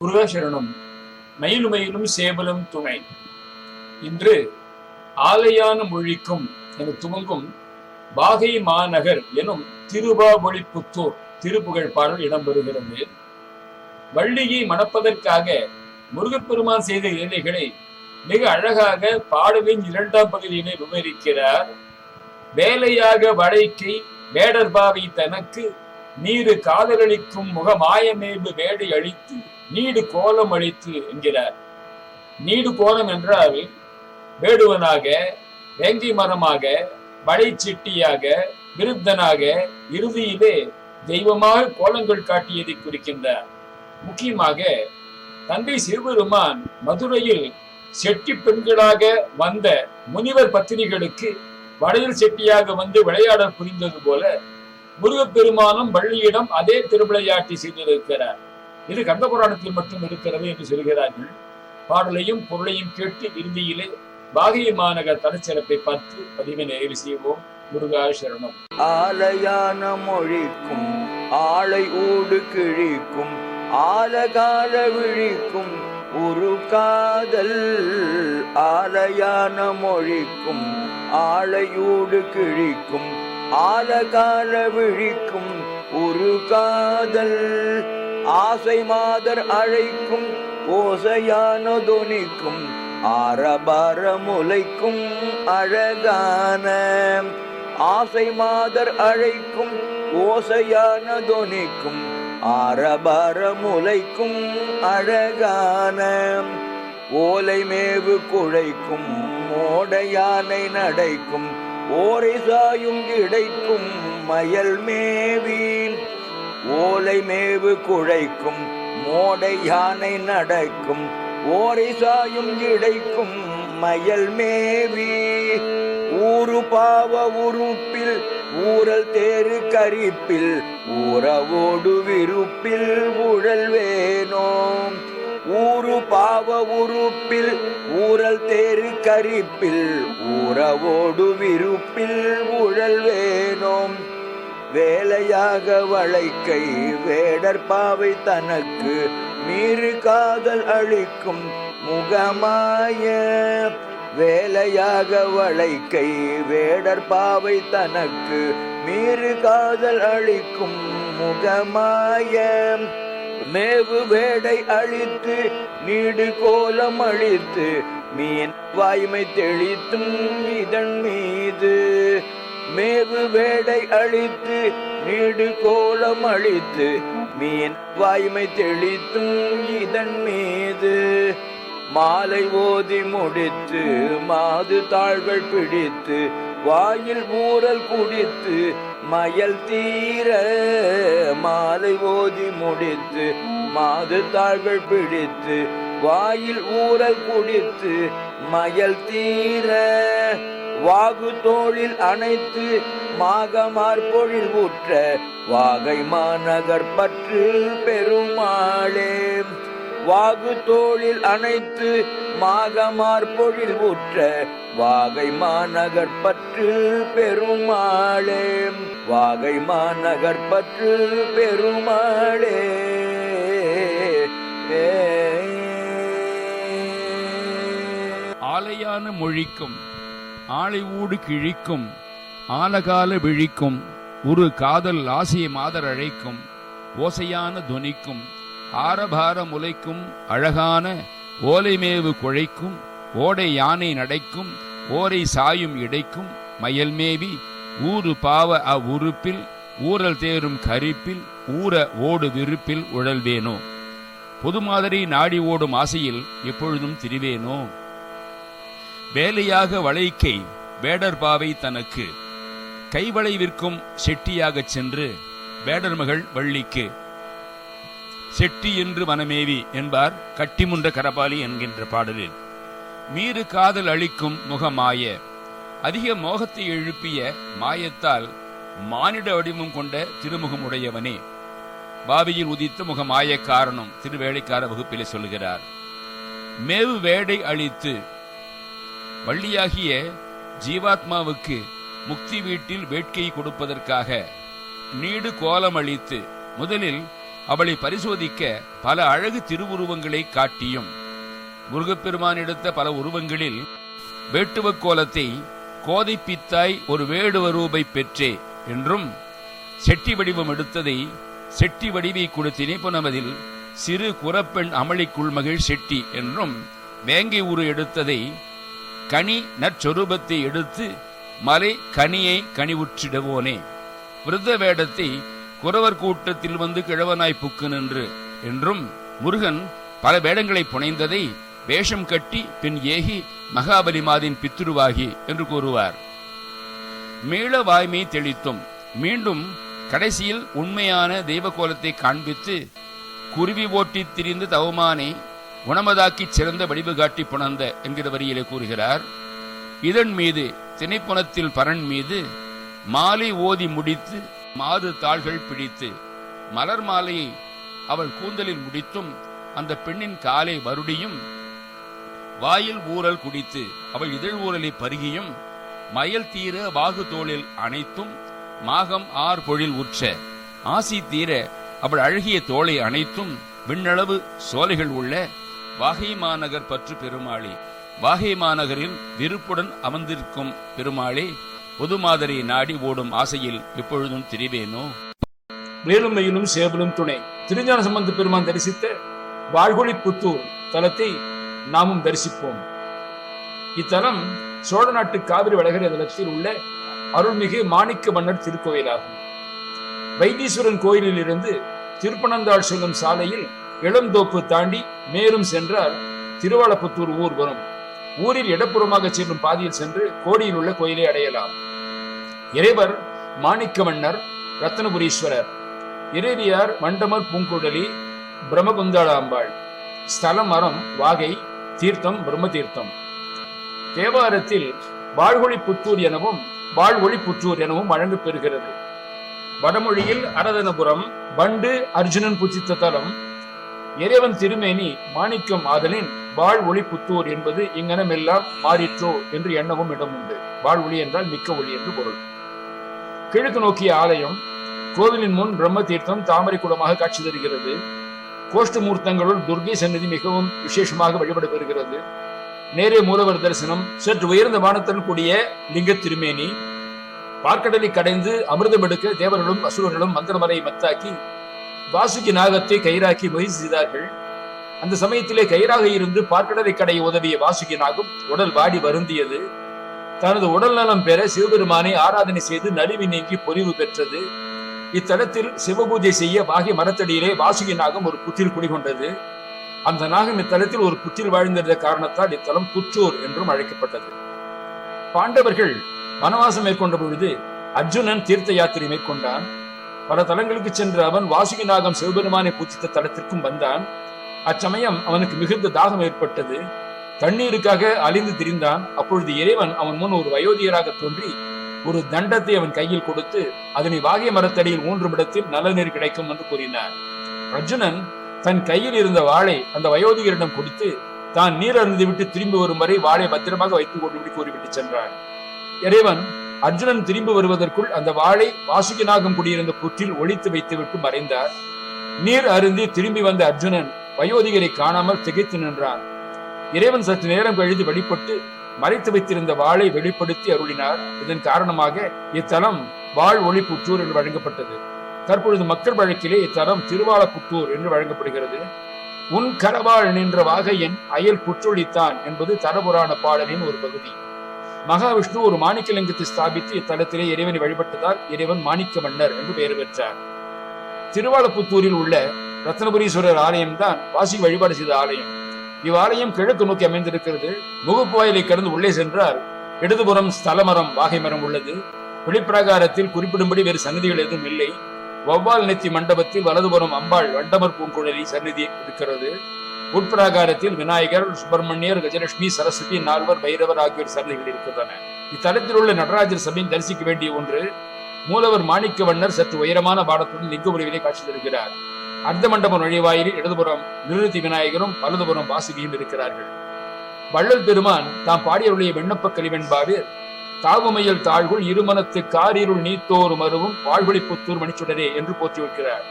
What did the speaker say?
முருகாசரணம் மயிலுமயிலும் சேவலும் துணை. இன்று ஆலையான மொழிக்கும் என துவங்கும் பாகை மாநகர் எனும் திருவாவொழிப்புத்தூர் திருப்புகழ் பாடல் இடம்பெறுகிறது. வள்ளியை மணப்பதற்காக முருகப்பெருமான் செய்த ஏழைகளை மிக அழகாக பாடலின் இரண்டாம் பகுதியினை விவரிக்கிறார். வேலையாக வடைக்கை வேடர்பாவை தனக்கு நீரு காதலளிக்கும் முகமாயமேபு வேடை அழித்து நீடு கோலம் அளித்து என்கிறார். நீடு கோலம் என்றால் வேடுவனாக வேங்கை மரமாக வளைச்சிட்டியாக விருத்தனாக இறுதியிலே தெய்வமாக கோலங்கள் காட்டியதை குறிக்கின்றார். முக்கியமாக தந்தை சிவபெருமான் மதுரையில் செட்டி பெண்களாக வந்த முனிவர் பத்திரிகளுக்கு வளையல் செட்டியாக வந்து விளையாட புரிந்தது போல முருகப்பெருமானும் வள்ளியிடம் அதே திருவிளையாட்டி செய்திருக்கிறார். இது கந்த புராணத்தில் மட்டும் இருக்கிறது என்று சொல்கிறார்கள். பாடலையும் பொருளையும் கேட்டு இறுதியிலே பாகிய மாநகர் தனச்சிறப்பை பார்த்து பதிவை நிறைவு செய்வோம். முருகா சரணம். ஆலையான மொழிக்கும் ஆலை ஊடு கிழிக்கும் ஆலகால விழிக்கும் ஒரு காதல் ஆலையான மொழிக்கும் ஆலையூடு கிழிக்கும் ஆலகால விழிக்கும் ஒரு காதல் ஆசை மாதர் அழைக்கும் ஓசையான தொனிக்கும் ஆரபார முலைக்கும் அழகான. ஆசை மாதர் அழைக்கும் ஓசையான தொனிக்கும் ஆரபார முலைக்கும் அழகான. ஓலை மேவு குழைக்கும் மோடையானை நடைக்கும் ஓரை சாயும் கிடைக்கும் மயல் மேவீன் ஓலை மேவு குழைக்கும் மோடை யானை நடக்கும் ஓரை சாயும் கிடைக்கும் மயல் மேவி. ஊரு பாவ உறுப்பில் ஊரல் தேரு கரிப்பில் ஊறவோடு விருப்பில் உழல் வேணோம். ஊரு பாவ உறுப்பில் ஊரல் தேரு கரிப்பில் ஊறவோடு விருப்பில் உழல் வேணோம். வேலையாக வளைக்கை வேடற்பாவை தனக்கு மீறு காதல் அளிக்கும் முகமாய வேலையாக வளைக்கை வேடற்பாவை தனக்கு மீறு காதல் அளிக்கும் முகமாய மேவு வேடை அழித்து நீடு கோலம் அழித்து மீன் வாய்மை தெளித்தும் இதன் மீது மேவு வேடை அழித்து நீடு கோலம் அழித்து மீன் வாய்மை தெளித்தும் இதன் மீது. மாலை ஓதி முடித்து மாது தாழ்கள் பிடித்து வாயில் ஊரல் குடித்து மயல் தீர மாலை ஓதி முடித்து மாது தாழ்கள் பிடித்து வாயில் ஊரல் குடித்து மயல் தீர வாகு தோழில் அனைத்து மாகமார்பொழில் ஊற்ற வாகை மாநகர் பற்று பெருமாளே. வாகு தோளில் அணைத்து மாகமார்பொழில் ஊற்ற வாகை மாநகர் பற்று பெருமாளே. வாகை மாநகர் பற்று பெருமாளே. ஆலையான மொழிக்கும் ஆளை ஊடு கிழிக்கும் ஆலகால விழிக்கும் ஒரு காதல் ஆசிய மாதர் அழைக்கும் ஓசையான துனிக்கும் ஆரபார முலைக்கும் அழகான ஓலைமேவு குழைக்கும் ஓடை யானை நடைக்கும் ஓரை சாயும் இடைக்கும் மயல்மேவி ஊரு பாவ அவ்வுறுப்பில் ஊரல் தேரும் கரிப்பில் ஊர ஓடு விருப்பில் உழல்வேனோ? பொது மாதிரி நாடி ஓடும் ஆசையில் எப்பொழுதும் திரிவேனோ? வேலையாக வளைக்கை வேடர் பாவை தனக்கு. கைவளை விற்கும் செட்டியாகச் சென்று வேடர் மகள் வள்ளிக்கு. செட்டி என்று மனமேவி என்பார் கட்டிமுன்ற கரபாலி என்கின்ற பாடலில். மீறு காதல் அளிக்கும் முகமாய அதிக மோகத்தை எழுப்பிய மாயத்தால் மானிட வடிவம் கொண்ட திருமுகமுடையவனே. பாவியில் உதித்த முகமாய காரணம் திருவேளைக்கார வகுப்பிலே சொல்கிறார் மேவு வேடை அளித்து வள்ளியாகிய ஜீவாத்மாவுக்கு முக்தி வீட்டில் வேட்கை கொடுப்பதற்காக நீடு கோலம் அளித்து முதலில் அவளை பரிசோதிக்க பல அழகு திருவுருவங்களை காட்டியும். முருகப்பெருமான் எடுத்த பல உருவங்களில் வேட்டுவ கோலத்தை கோதைப்பித்தாய் ஒரு வேடுவ ரூபை பெற்றே என்றும் செட்டி வடிவம் எடுத்ததை செட்டி வடிவை கொடுத்தினே புனமதில் சிறு குரப்பெண் அமளிக்குள் மகிழ் செட்டி என்றும் வேங்கை உரு எடுத்ததை கனி நற்சொரூபத்தை எடுத்து மலை கனியை கனிவுற்றிடவோனே. விருத்த வேடத்தை குறவர் கூட்டத்தில் வந்து கிழவனாய் புக்கு நின்று. என்றும் முருகன் பல வேடங்களை புனைந்ததை வேஷம் கட்டி பின் ஏகி மகாபலிமாதின் பித்துருவாகி என்று கூறுவார். மீள வாய்மை தெளித்தும். மீண்டும் கடைசியில் உண்மையான தெய்வ கோலத்தை காண்பித்து குருவி ஓட்டித் திரிந்து தவமானே குணமதாக்கிச் சிறந்த வடிவு காட்டி புணர்ந்த என்கிற வரியிலே கூறுகிறார் இதன் மீது திணைப்புணத்தில் பரன் மீது மாலை ஓதி முடித்து மாது தாள்கள் பிடித்து மலர் மாலையை அவள் கூந்தலில் முடித்தும் அந்த பெண்ணின் காலை வருடியும் வாயில் ஊறல் குடித்து அவள் இதழ் ஊரலை பருகியும் மயல் தீர வாகு தோளில் அனைத்தும் மாகம் ஆர் பொழில் உற்ற ஆசி தீர அவள் அழகிய தோளை அனைத்தும் விண்ணளவு சோலைகள் உள்ள வாகை மாநகர் பற்று பெருமாளே. வாகை மாநகரில் விருப்புடன் அமர்ந்திருக்கும் பெருமாளே பொது மாதிரி நாடி ஓடும் ஆசையில் எப்பொழுதும் திரிவேனோ? மேலும் மெயிலும் சேவலும் துணை. திருஞான சம்பந்த பெருமான் தரிசித்த வாழ்கொழி புத்தூர் தலத்தை நாமும் தரிசிப்போம். இத்தலம் சோழ நாட்டு காவிரி வடகரை தலத்தில் உள்ள அருள்மிகு மாணிக்க மன்னர் திருக்கோயிலாகும். வைத்தீஸ்வரன் கோயிலில் இருந்து திருப்பனந்தாள் செல்லும் சாலையில் இளந்தோப்பு தாண்டி மேலும் சென்றால் திருவாலப்புத்தூர் ஊர் வரும். ஊரில் இடப்புறமாக செல்லும் பாதையில் சென்று கோடியில் உள்ள கோயிலை அடையலாம். இறைவர் மாணிக்க மன்னர் ரத்னபுரீஸ்வரர். இறைவியார் மண்டமர் பூங்குழலி பிரம்மகுந்தாளாம்பாள் ஸ்தலம் மரம் வாகை தீர்த்தம் பிரம்ம தீர்த்தம் தேவாரத்தில் வாழ்வொளி புத்தூர் எனவும் வாழ்வொழி புற்றூர் எனவும் வழங்கப்பெறுகிறது வடமொழியில் அரதனபுரம் பண்டு அர்ஜுனன் புத்தித்த தலம் இறைவன் திருமேனி மாணிக்கம் ஆதலின் வாழ் ஒளி புத்தூர் என்பது இங்கனமெல்லாம் மாறிற்றோ என்று எண்ணவும் இடம் உண்டு. வாழ் ஒளி என்றால் மிக்க ஒளி என்று பொருள். கிழக்கு நோக்கிய ஆலயம் கோவிலின் முன் பிரம்ம தீர்த்தம் தாமரை குளமாக காட்சி தருகிறது. கோஷ்டமூர்த்தங்களுள் துர்கை சன்னதி மிகவும் விசேஷமாக வழிபட பெறுகிறது நேரே மூலவர் தரிசனம். சற்று உயர்ந்த வானத்துடன் கூடிய லிங்க திருமேனி. பார்க்கடலை கடைந்து அமிர்தம் எடுக்க தேவர்களும் அசுரர்களும் மந்திரமலை மத்தாக்கி வாசுகி நாகத்தை கைராக்கி முயற்சி செய்தார்கள் அந்த சமயத்திலே கயிறாக இருந்து பார்க்கடலை கடையை உதவிய வாசுகி நாகம் உடல் வாடி வருந்தியது. தனது உடல் நலம் பெற சிவபெருமானை ஆராதனை செய்து நலிவு நீங்கி பொறிவு பெற்றது. இத்தலத்தில் சிவபூஜை செய்ய வாகி மரத்தடியிலே வாசுகி நாகம் ஒரு புத்தில் குடிகொண்டது. அந்த நாகம் இத்தலத்தில் ஒரு புத்தில் வாழ்ந்திருந்த காரணத்தால் இத்தலம் புற்றூர் என்றும் அழைக்கப்பட்டது. பாண்டவர்கள் வனவாசம் மேற்கொண்ட பொழுது அர்ஜுனன் தீர்த்த யாத்திரை மேற்கொண்டான். பல தலங்களுக்கு சென்று அவன் வாசுகி நாகம் சிவபெருமானை பூஜித்த தலத்திற்கும் வந்தான். அச்சமயம் அவனுக்கு மிகுந்த தாகம் ஏற்பட்டது. தண்ணீருக்காக அழிந்து திரிந்தான். அப்பொழுது இறைவன் அவன் முன் ஒரு வயோதிகராக தோன்றி ஒரு தண்டத்தை அவன் கையில் கொடுத்து அதனை வாகை மரத்தடியில் மூன்று இடத்தில் நல்ல நீர் கிடைக்கும் என்று கூறினார் அர்ஜுனன் தன் கையில் இருந்த வாளை அந்த வயோதிகரிடம் கொடுத்து தான் நீர் அருந்திவிட்டு திரும்பி வரும் வரை வாளை பத்திரமாக வைத்துக் கொண்டு கூறிவிட்டு சென்றான். இறைவன் அர்ஜுனன் திரும்பி வருவதற்குள் அந்த வாளை வாசுகிநாகம் குடியிருந்த புற்றில் ஒழித்து வைத்துவிட்டு மறைந்தார். நீர் அருந்தி திரும்பி வந்த அர்ஜுனன் வயோதிகரை காணாமல் திகைத்து நின்றான். இறைவன் சற்று நேரம் கழித்து வெளிப்பட்டு மறைத்து வைத்திருந்த வாளை வெளிப்படுத்தி அருளினார். இதன் காரணமாக இத்தலம் வாழ் ஒளி புற்றூர் என்று வழங்கப்பட்டது. தற்பொழுது மக்கள் வழக்கிலே இத்தலம் திருவாலப்புத்தூர் என்று வழங்கப்படுகிறது. உன் கரவாள் நின்ற வாகையின் அயல் புற்றொழித்தான் என்பது தரபுராண பாடலின் ஒரு பகுதி. மகாவிஷ்ணு ஒரு மாணிக்கலிங்கத்தை ஸ்தாபித்து இத்தலத்திலே இறைவனை வழிபட்டதால் இறைவன் மாணிக்க மன்னர் என்று பெயர் பெற்றார். திருவாலப்புத்தூரில் உள்ள ரத்னபுரீஸ்வரர் ஆலயம் தான் வாசி வழிபாடு செய்த ஆலயம். இவ்வாலயம் கிழக்கு நோக்கி அமைந்திருக்கிறது. முகப்பு வாயிலை கடந்து உள்ளே சென்றால் இடதுபுறம் ஸ்தலமரம் வாகை மரம் உள்ளது. வெளிப்பிரகாரத்தில் குறிப்பிடும்படி வேறு சன்னதிகள் எதுவும் இல்லை. வௌவால் நெத்தி மண்டபத்தில் வலதுபுறம் அம்பாள் வண்டமர் பூங்குழலி சன்னதி இருக்கிறது. உட்பிராகாரத்தில் விநாயகர் சுப்பிரமணியர் கஜலட்சுமி சரஸ்வதி நால்வர் பைரவர் ஆகியோர் சன்னதிகள் இருக்கின்றன. இத்தலத்தில் உள்ள நடராஜர் சபையும் தரிசிக்க வேண்டிய ஒன்று மூலவர் மாணிக்க வண்ணர் சற்று உயரமான பாடத்துடன் லிங்க உருவிலே காட்சி தருகிறார். அர்த்த மண்டபம் நுழைவாயிலில் இடதுபுறம் நிருதி விநாயகரும் வலதுபுறம் வாசுகியும் இருக்கிறார்கள். வள்ளல் பெருமான் தாம் பாடியருடைய விண்ணப்ப கலிவெண்பாவில் தாவுமையல் தாழ்குள் இருமனத்து காரிருள் நீத்தோறு மருவும் வாழ்வழிப்புத்தூர் மணிச்சுடரே என்று போற்றி வைக்கிறார்.